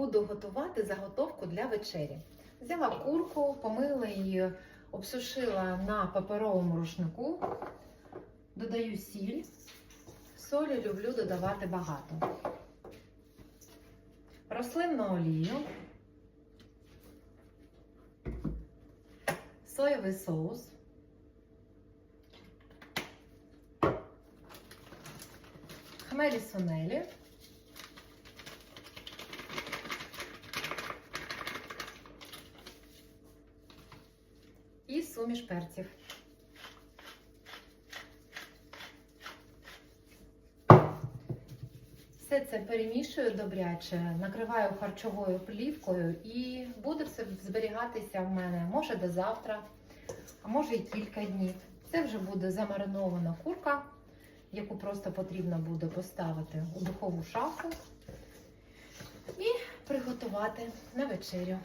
буду готувати заготовку для вечері. Взяла курку, помила її, обсушила на паперовому рушнику, додаю сіль. Солі люблю додавати багато. Рослинну олію, соєвий соус, хмелі сунелі, і суміш перців. Все це перемішую добряче, накриваю харчовою плівкою і буде все зберігатися в мене може до завтра, а може і кілька днів. Це вже буде замаринована курка, яку просто потрібно буде поставити у духову шафу і приготувати на вечерю.